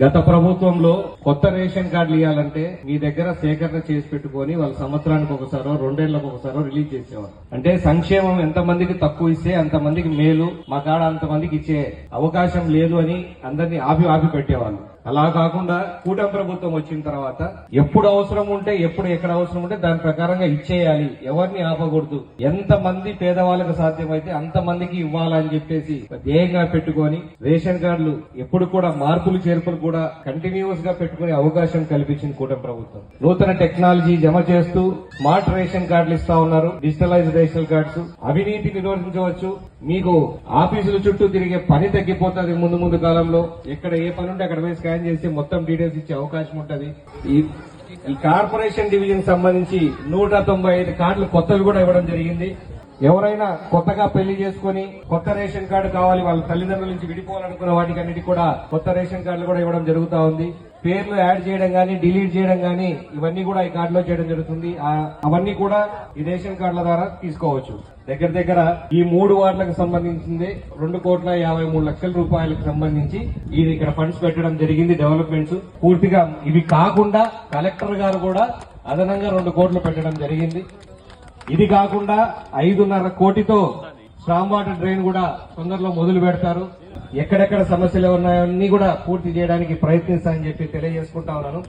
గత ప్రభుత్వంలో కొత్త రేషన్ కార్డులు ఇవ్వాలంటే మీ దగ్గర సేకరణ చేసి పెట్టుకొని వాళ్ళు సంవత్సరానికి ఒకసారో రెండేళ్ళకు ఒకసారో రిలీజ్ చేసేవారు అంటే సంక్షేమం ఎంత మందికి తక్కువ ఇస్తే అంత మందికి మేలు మా కాడ అంత మందికి ఇచ్చే అవకాశం లేదు అని అందరినీ ఆపి ఆపి పెట్టేవాళ్ళు. అలా కాకుండా కూటమి ప్రభుత్వం వచ్చిన తర్వాత ఎప్పుడు అవసరం ఉంటే ఎప్పుడు ఎక్కడ అవసరం ఉంటే దాని ప్రకారంగా ఇచ్చేయాలి. ఎవరిని ఆపకూడదు. ఎంత మంది పేదవాళ్ళకు సాధ్యమైతే అంత మందికి ఇవ్వాలని చెప్పేసి ధ్యేయంగా పెట్టుకొని రేషన్ కార్డులు ఎప్పుడు కూడా మార్పులు చేర్పులు కూడా కంటిన్యూస్గా పెట్టుకునే అవకాశం కల్పించింది కూటమి ప్రభుత్వం. నూతన టెక్నాలజీ జమ చేస్తూ స్మార్ట్ రేషన్ కార్డులు ఇస్తా ఉన్నారు. Digitalise ration cards. అవినీతి నిరోధించవచ్చు. మీకు ఆఫీసుల చుట్టూ తిరిగే పని తగ్గిపోతుంది ముందు ముందు కాలంలో. ఎక్కడ ఏ పని ఉంటే అక్కడ పోయి స్కాన్ చేసి మొత్తం డీటెయిల్స్ ఇచ్చే అవకాశం ఉంటుంది. ఈ కార్పొరేషన్ డివిజన్ సంబంధించి నూట తొంభై ఐదు కార్డులు కొత్తవి కూడా ఇవ్వడం జరిగింది. ఎవరైనా కొత్తగా పెళ్ళి చేసుకుని కొత్త రేషన్ కార్డు కావాలి వాళ్ళ తల్లిదండ్రుల నుంచి విడిపోవాలనుకున్న వాటికి అన్నిటి కూడా కొత్త రేషన్ కార్డులు కూడా ఇవ్వడం జరుగుతా ఉంది. పేర్లు యాడ్ చేయడం కానీ డిలీట్ చేయడం కానీ ఇవన్నీ కూడా ఈ కార్డులో చేయడం జరుగుతుంది. అవన్నీ కూడా ఈ రేషన్ కార్డుల ద్వారా తీసుకోవచ్చు. దగ్గర దగ్గర ఈ మూడు వార్డులకు సంబంధించింది రెండు కోట్ల యాభై మూడు లక్షల రూపాయలకు సంబంధించి ఇది ఇక్కడ ఫండ్స్ పెట్టడం జరిగింది డెవలప్మెంట్స్. పూర్తిగా ఇవి కాకుండా కలెక్టర్ గారు కూడా అదనంగా రెండు కోట్లు పెట్టడం జరిగింది. ఇది కాకుండా ఐదున్నర కోటితో స్ట్రాంగ్ వాటర్ డ్రైన్ కూడా తొందరలో మొదలు పెడతారు. ఎక్కడెక్కడ సమస్యలు ఉన్నాయో అన్ని కూడా పూర్తి చేయడానికి ప్రయత్నిస్తానని చెప్పి తెలియజేసుకుంటా ఉన్నాను.